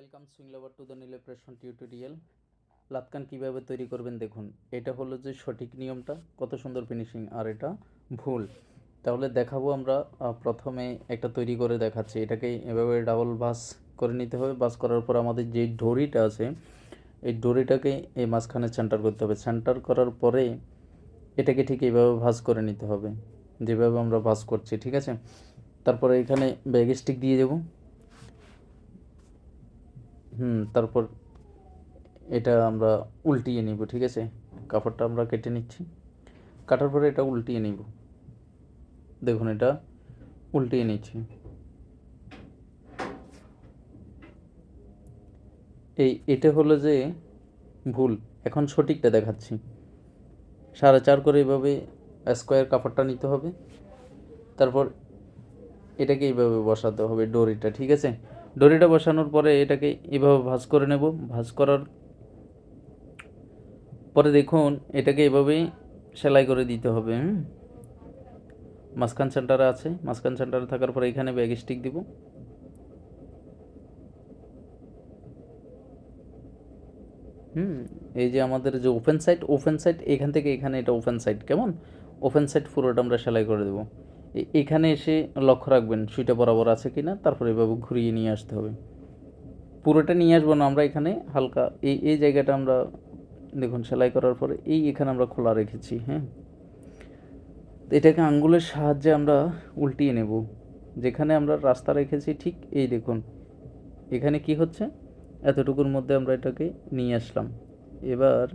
Welcome sewing lover to the নীলেপ্রেশন tutorial. লাতকান কীভাবে তৈরি করবেন দেখুন। এটা হলো যে সঠিক নিয়মটা, কত সুন্দর ফিনিশিং, আর এটা ভুল। তাহলে দেখাবো আমরা প্রথমে একটা তৈরি করে দেখাচ্ছি। এটাকে এভাবে ডাবল বাস করে নিতে হবে। বাস করার পর আমাদের যে ডোরিটা আছে, এই ডোরিটাকে এই মাঝখানে সেন্টার করতে হবে। সেন্টার করার পরে এটাকে ঠিক এইভাবে ভাঁজ করে নিতে হবে। যেভাবে আমরা ভাঁজ করছি, ঠিক আছে? তারপরে এখানে ব্যাগ স্টিক দিয়ে দেবো। হুম, তারপর এটা আমরা উল্টিয়ে নিব, ঠিক আছে? কাপড়টা আমরা কেটে নিচ্ছি। কাটার পরে এটা উল্টিয়ে নিব। দেখুন, এটা উল্টিয়ে নিচ্ছি। এই, এটা হলো যে ভুল। এখন সঠিকটা দেখাচ্ছি। সাড়ে চার করে এভাবে স্কোয়ার কাপড়টা নিতে হবে। তারপর এটাকে এইভাবে বসাতে হবে ডোরিটা, ঠিক আছে? ডোরিটা বসানোর পরে এটাকে এভাবে ভাঁজ করে নেব। ভাঁজ করার পরে দেখুন, এটাকে এভাবে সেলাই করে দিতে হবে মাঝখান সেন্টারে আছে, মাঝখান সেন্টারে থাকার পরে এখানে ব্যাগ স্টিক দিব। হুম, এই যে আমাদের যে ওপেন সাইড ওপেন সাইড এখান থেকে এখানে এটা ওপেন সাইড কেমন? ওপেন সাইড পুরোটা আমরা সেলাই করে দেবো। এখানে এসে লক্ষ্য রাখবেন সুইটা বরাবর আছে কি না তারপরে এভাবে ঘুরিয়ে নিয়ে আসতে হবে। পুরোটা নিয়ে আসব না আমরা এখানে, হালকা এই এই জায়গাটা আমরা, দেখুন সেলাই করার পরে এই এখানে আমরা খোলা রেখেছি হ্যাঁ। এটাকে আঙ্গুলের সাহায্যে আমরা উল্টিয়ে নেব, যেখানে আমরা রাস্তা রেখেছি ঠিক এই দেখুন। এখানে কি হচ্ছে? এতটুকুর মধ্যে আমরা এটাকে নিয়ে আসলাম। এবার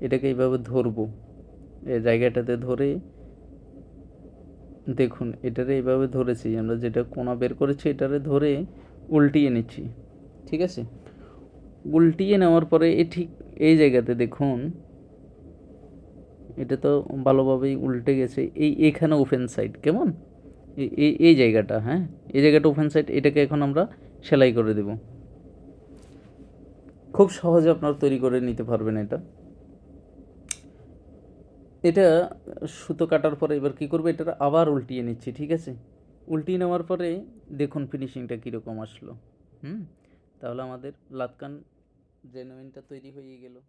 এটাকে এইভাবে ধরবো। এই জায়গাটাতে ধরে দেখুন, এটারে এইভাবে ধরেছি, আমরা যেটা কোনা বের করেছি, এটারে ধরে উল্টিয়ে নিচ্ছি, ঠিক আছে? উল্টিয়ে নেওয়ার পরে এ ঠিক এই জায়গাতে দেখুন, এটা তো ভালোভাবেই উল্টে গেছে, এই এখানে ওপেন সাইড কেমন? এই- এই জায়গাটা হ্যাঁ? এই জায়গাটা ওপেন সাইড এটাকে এখন আমরা সেলাই করে দেব। খুব সহজে আপনারা তৈরি করে নিতে পারবেন এটা। এটা সুতো কাটার পরে এবার কি করবে? এটা আবার উল্টিয়ে নিচ্ছি, ঠিক আছে? উল্টিয়ে নেওয়ার পরে দেখুন ফিনিশিংটা কীরকম আসলো। হুম? তাহলে আমাদের লাতকান জেনুইনটা তৈরি হয়ে গেল।